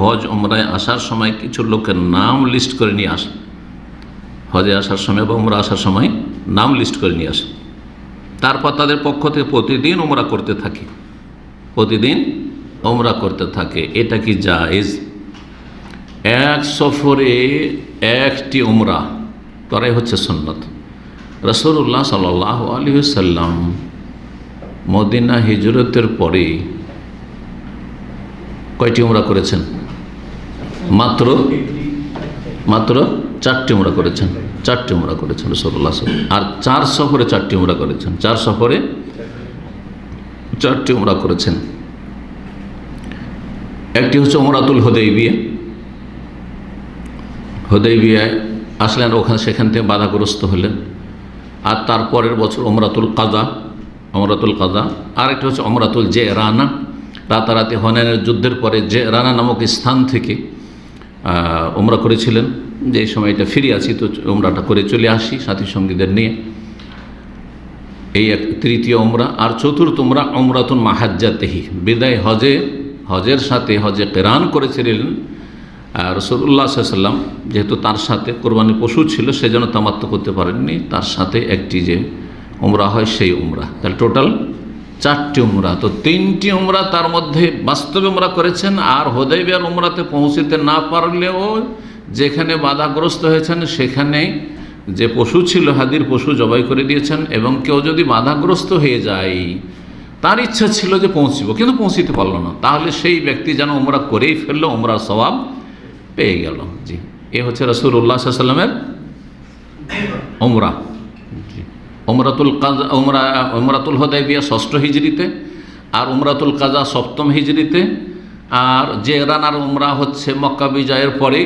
হজ ওমরায় আসার সময় কিছু লোকের নাম লিস্ট করে নিয়ে আসে। হজে আসার সময় বা উমরা আসার সময় নাম লিস্ট করে নিয়ে আসে। তারপর তাদের পক্ষ থেকে প্রতিদিন ওমরা করতে থাকে। প্রতিদিন ওমরা করতে থাকে। এটা কি জায়েজ? এক সফরে একটি উমরা করাই হচ্ছে সন্ন্যত রসুল্লাহ সাল আলী সাল্লাম মদিনা হিজরতের পরে কয়টি উমরা করেছেন? মাত্র মাত্র চারটি উমরা করেছেন, চারটি উমরা করেছেন রসুল্লাহ আর চার সফরে চারটি উমরা করেছেন, চার সফরে চারটি উমরা করেছেন। একটি হচ্ছে ওমরাতুল হদেই বিয়ে হদেই বিয়ায় আসলেন ওখানে, সেখান থেকে বাধাগ্রস্ত হলেন। আর তারপরের বছর ওমরাতুল কাজা অমরাতুল কাজা আরেকটি হচ্ছে অমরাতুল জে রানা রাতারাতি হনানের যুদ্ধের পরে জে রানা নামক স্থান থেকে ওমরা করেছিলেন। যে সময়টা ফিরে আসি তো ওমরাটা করে চলে আসি সাথী সঙ্গীদের নিয়ে। এই এক তৃতীয় ওমরা আর চতুর্থ ওমরা অমরাতুন মাহাজ্জাতেহি। বিদায় হজে, হজের সাথে হজে কেরান করেছিলেন। রসুল্লাহ সাল্লাম যেহেতু তার সাথে কোরবানি পশু ছিল, সেজন্য তামাত্ম করতে পারেননি। তার সাথে একটি যে উমরা হয়, সেই উমরা। তাহলে টোটাল চারটি উমরা। তো তিনটি উমরা তার মধ্যে বাস্তবে উমরা করেছেন, আর হোদাইবিয়ার উমরাতে পৌঁছতে না পারলেও যেখানে বাধাগ্রস্ত হয়েছেন, সেখানে যে পশু ছিল, হাদির পশু জবাই করে দিয়েছেন, এবং কেউ যদি বাধাগ্রস্ত হয়ে যায়, তার ইচ্ছা ছিল যে পৌঁছিব, কিন্তু পৌঁছিতে পারল না। তাহলে সেই ব্যক্তি যেন উমরা করেই ফেলল, উমরার স্বভাব পেয়ে গেল। জি, এ হচ্ছে রসুল্লাহ সাল্লামের উমরা। ওমরাতুল কাজা ওমরা ওমরাতুল হদাইবিয়া ষষ্ঠ হিজড়িতে আর উমরাতুল কাজা সপ্তম হিজড়িতে আর যে রানার উমরা হচ্ছে মক্কা বিজয়ের পরে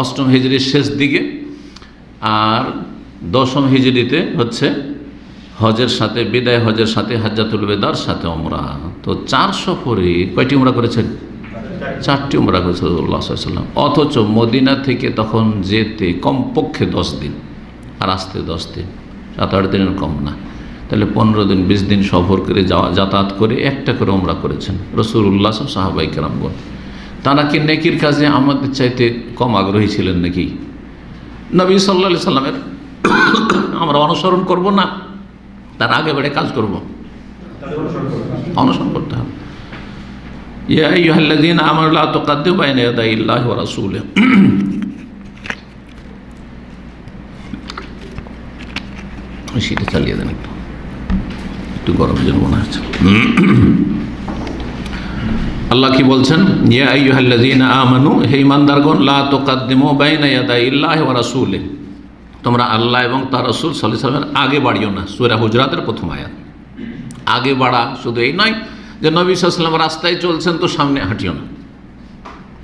অষ্টম হিজড়ির শেষ দিকে। আর দশম হিজড়িতে হচ্ছে হজের সাথে, বিদায় হজের সাথে হাজাতুল বেদার, সাথে উমরা। তো চার সফরে কয়টি উমরা করেছেন? চারটি উমরা করেছে সাল্লাম অথচ মদিনা থেকে তখন যেতে কমপক্ষে দশ দিন। আর আসতে দশ দিন, সাত আট দিনের কম না। তাহলে পনেরো দিন, বিশ দিন সফর করে যাওয়া, যাতায়াত করে একটা করে ওমরা করেছেন রসুল উল্লাহ সাহাবাই কেরামগণ। তারা কি নেকির কাজে আমাদের চাইতে কম আগ্রহী ছিলেন নাকি? নবী সাল্লা সাল্লামের আমরা অনুসরণ করব না, তার আগে বেড়ে কাজ করব। অনুসরণ করতে হবে। ইয়া ইহাল্লাদিন আমার তো কাদ্য বাইনে ইল্লাহ রাসুল সেটা চালিয়ে দেন একটু। একটু গরম যেন মনে হচ্ছে। আল্লাহ কি বলছেন? ইয়া আইয়ুহাল্লাযীন আমানু, হে ইমানদারগণ, লা তুকাদ্দিমু বাইনা ইয়াদাই ইল্লাহি ওয়া রাসূলি তোমরা আল্লাহ এবং তার রাসূল সাল্লাল্লাহু আলাইহি আগে বাড়িও না। সূরা হুজরাতের প্রথম আয়াত। আগে বাড়া শুধু এই নয় যে নবী সাল্লাল্লাহু রাস্তায় চলছেন তো সামনে হাঁটিও না।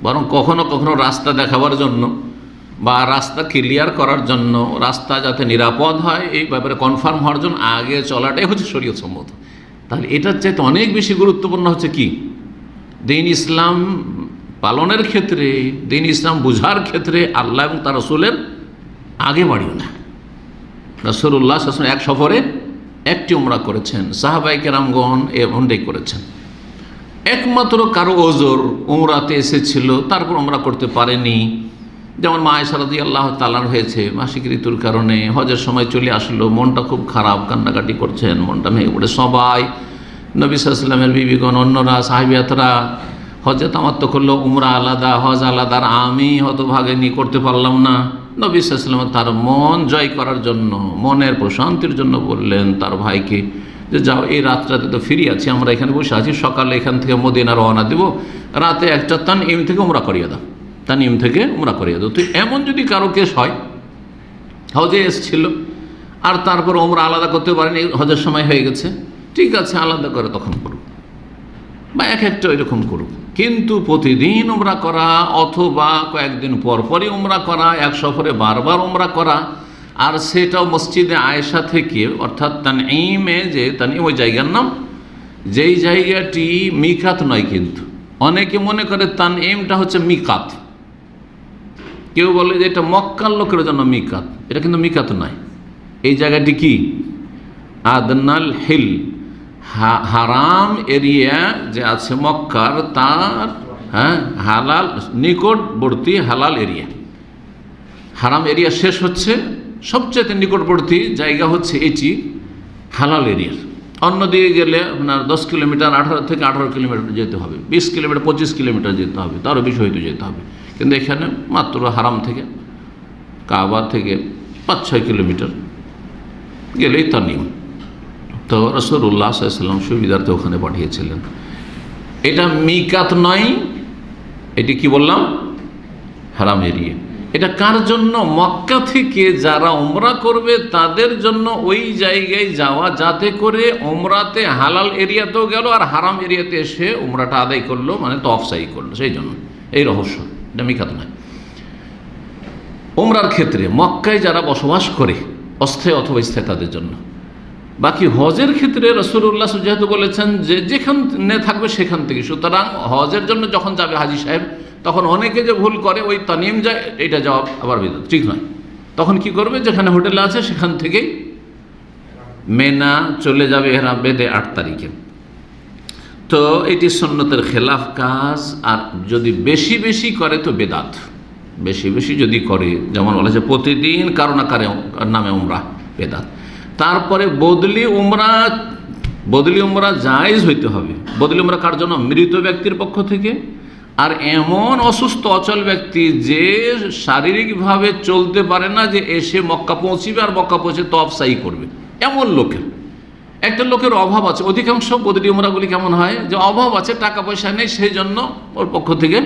বরং কখনো কখনো রাস্তা দেখাবার জন্য বা রাস্তা ক্লিয়ার করার জন্য রাস্তা যাতে নিরাপদ হয়, এই ব্যাপারে কনফার্ম হওয়ার জন্য আগে চলাটাই হচ্ছে শরীয় সম্মত। তাহলে এটার চাইতে অনেক বেশি গুরুত্বপূর্ণ হচ্ছে কি? দিন ইসলাম পালনের ক্ষেত্রে, দিন ইসলাম বুঝার ক্ষেত্রে আল্লাহ এবং তার রসুলের আগে বাড়িও না। রসুল্লাহ এক সফরে একটি উমরা করেছেন সাহাবাই কেরামগণ এমনটাই করেছেন। একমাত্র কারও ওজোর উমরাতে এসেছিল, তারপর উমরা করতে পারেনি। যেমন মা সারদি আল্লাহ তালার হয়েছে, মাসিক ঋতুর কারণে হজের সময় চলে আসলো, মনটা খুব খারাপ, কান্নাকাটি করছেন, মনটা ভেঙে পড়ে। সবাই, নবী সাল্লামের বিবিগণ, অন্যরা, সাহেবিয়াতরা, হজে তামাত্ম করল, উমরা আলাদা, হজ আলাদা, আর আমি হতভাগিনী করতে পারলাম না। নবী সাল্লাম তার মন জয় করার জন্য, মনের প্রশান্তির জন্য বললেন তার ভাইকে যে, যাও, এই রাতটাতে তো ফিরে আছি, আমরা এখানে বসে আছি, সকালে এখান থেকে মদিনা রওনা দেবো, রাতে একটা তান এম থেকে উমরা করিয়ে দাও। তানিম থেকে উমরা করিয়ে দাও। তো এমন যদি কারও কেস হয়, হজে এসছিল, আর তারপর ওমরা আলাদা করতে পারেনি হজের সময় হয়ে গেছে, ঠিক আছে, আলাদা করে তখন করুক। বা এক একটা এরকম করুক। কিন্তু প্রতিদিন ওমরা করা, অথবা কয়েকদিন পর পরই উমরা করা, এক সফরে বারবার ওমরা করা, আর সেটাও মসজিদে আয়েশা থেকে, অর্থাৎ তান ইমে যে তানি ওই জায়গার নাম, যেই জায়গাটি মিকাত নয় কিন্তু। অনেকে মনে করে তান এমটা হচ্ছে মিকাত। কেউ বলে যে এটা মক্কার লোকের জন্য মিকাত। এটা কিন্তু মিকাত নয়। এই জায়গাটি কি? আদনাল হিল। হারাম এরিয়া যে আছে মক্কার, তার হ্যাঁ হালাল, নিকটবর্তী হালাল এরিয়া। হারাম এরিয়া শেষ হচ্ছে। সবচেয়ে নিকটবর্তী জায়গা হচ্ছে এটি হালাল এরিয়ার। অন্যদিকে গেলে আপনার দশ কিলোমিটার, আঠারো থেকে আঠারো কিলোমিটার যেতে হবে। বিশ কিলোমিটার, পঁচিশ কিলোমিটার যেতে হবে। তারও বেশি হয়তো যেতে হবে। কিন্তু এখানে মাত্র হারাম থেকে কাবা থেকে পাঁচ ছয় কিলোমিটার গেলেই তার নিয়ম। তো রসুল্লাহ সাল্লাম সুবিধার্থে ওখানে পাঠিয়েছিলেন। এটা মিকাত নয়, এটি কি বললাম? হারাম এরিয়া। এটা কার জন্য? মক্কা থেকে যারা ওমরা করবে তাদের জন্য ওই জায়গায় যাওয়া, যাতে করে ওমরাতে হালাল এরিয়াতেও গেল আর হারাম এরিয়াতে এসে ওমরাটা আদায় করল মানে তফসাই করল, সেই জন্য। এই রহস্য। মিকাত নয়। ওমরার ক্ষেত্রে মক্কায় যারা বসবাস করে, অস্থায়ী অথবা স্থায়ী তাদের জন্য। বাকি হজের ক্ষেত্রে রসুল্লাহ যেহেতু বলেছেন যে যেখানে থাকবে সেখান থেকে। সুতরাং হজের জন্য যখন যাবে হাজি সাহেব, তখন অনেকে যে ভুল করে, ওই তানিম যায়, এটা জবাব আবার বিদাত। ঠিক নয়। তখন কি করবে? যেখানে হোটেল আছে, সেখান থেকেই মেনা চলে যাবে এরা বেদে আট তারিখে। তো এটি সন্ন্যতের খেলাফ কাজ, আর যদি বেশি বেশি করে তো বেদাত। বেশি বেশি যদি করে, যেমন বলেছে প্রতিদিন কারও না কারে নামে উমরা, বেদাত। তারপরে বদলি উমরা বদলি উমরা জায়জ হইতে হবে। বদলি উমরা কার জন্য? মৃত ব্যক্তির পক্ষ থেকে। আর এমন অসুস্থ, অচল ব্যক্তি যে শারীরিকভাবে চলতে পারে না যে এসে মক্কা পৌঁছিবে, আর মক্কা পৌঁছে তফসাই করবে। এমন লোকের। একটা লোকের অভাব আছে। অধিকাংশ বদলি উমরাগুলি কেমন হয়? যে অভাব আছে টাকা পয়সা নেই সেই জন্য ওর পক্ষ থেকে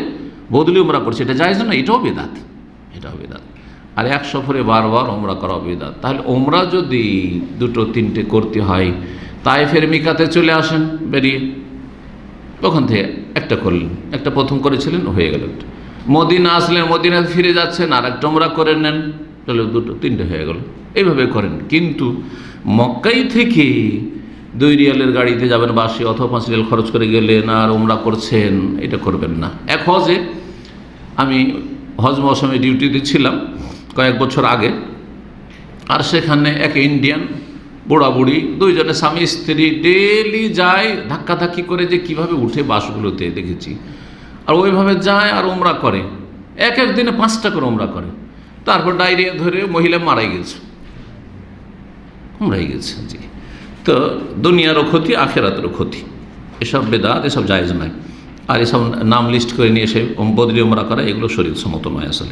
বদলি উমরা করছে। এটা যায় না এটাও বেদাত এটাও বেদাত। আর এক সফরে বারবার ওমরা করা বেদাত। তাহলে ওমরা যদি দুটো, তিনটে করতে হয় তাই ফের মিকাতে চলে আসেন বেরিয়ে। ওখান থেকে একটা করলেন, একটা প্রথম করেছিলেন, হয়ে গেল। মদিনা আসলেন মদিনা ফিরে যাচ্ছেন আর একটা ওমরা করে নেন। চলো দুটো, তিনটে হয়ে গেল। এইভাবে করেন। কিন্তু মক্কাই থেকে দুই রিয়ালের গাড়িতে যাবেন বাসে অথবা পাঁচ রিয়াল খরচ করে গেলেন আর ওমরা করছেন, এটা করবেন না। এক হজে আমি হজ মৌসুমে ডিউটিতে ছিলাম কয়েক বছর আগে। আর সেখানে এক ইন্ডিয়ান বুড়া বুড়ি দুইজনে স্বামী, স্ত্রী ডেলি যায় ধাক্কাধাক্কি করে যে কীভাবে উঠে বাসগুলোতে, দেখেছি। আর ওইভাবে যায় আর ওমরা করে। এক এক দিনে পাঁচটা করে ওমরা করে। তারপর ডায়রিয়া ধরে মহিলা মারাই গেছে। মারাই গেছে, জি। তো দুনিয়ারও ক্ষতি, আখেরাতেরও ক্ষতি। এসব বেদাত, এসব জায়জ নয়। আর এসব নাম লিস্ট করে নিয়ে এসে বদলি ওমরা করা, এগুলো শরীর সমত নয় আসলে।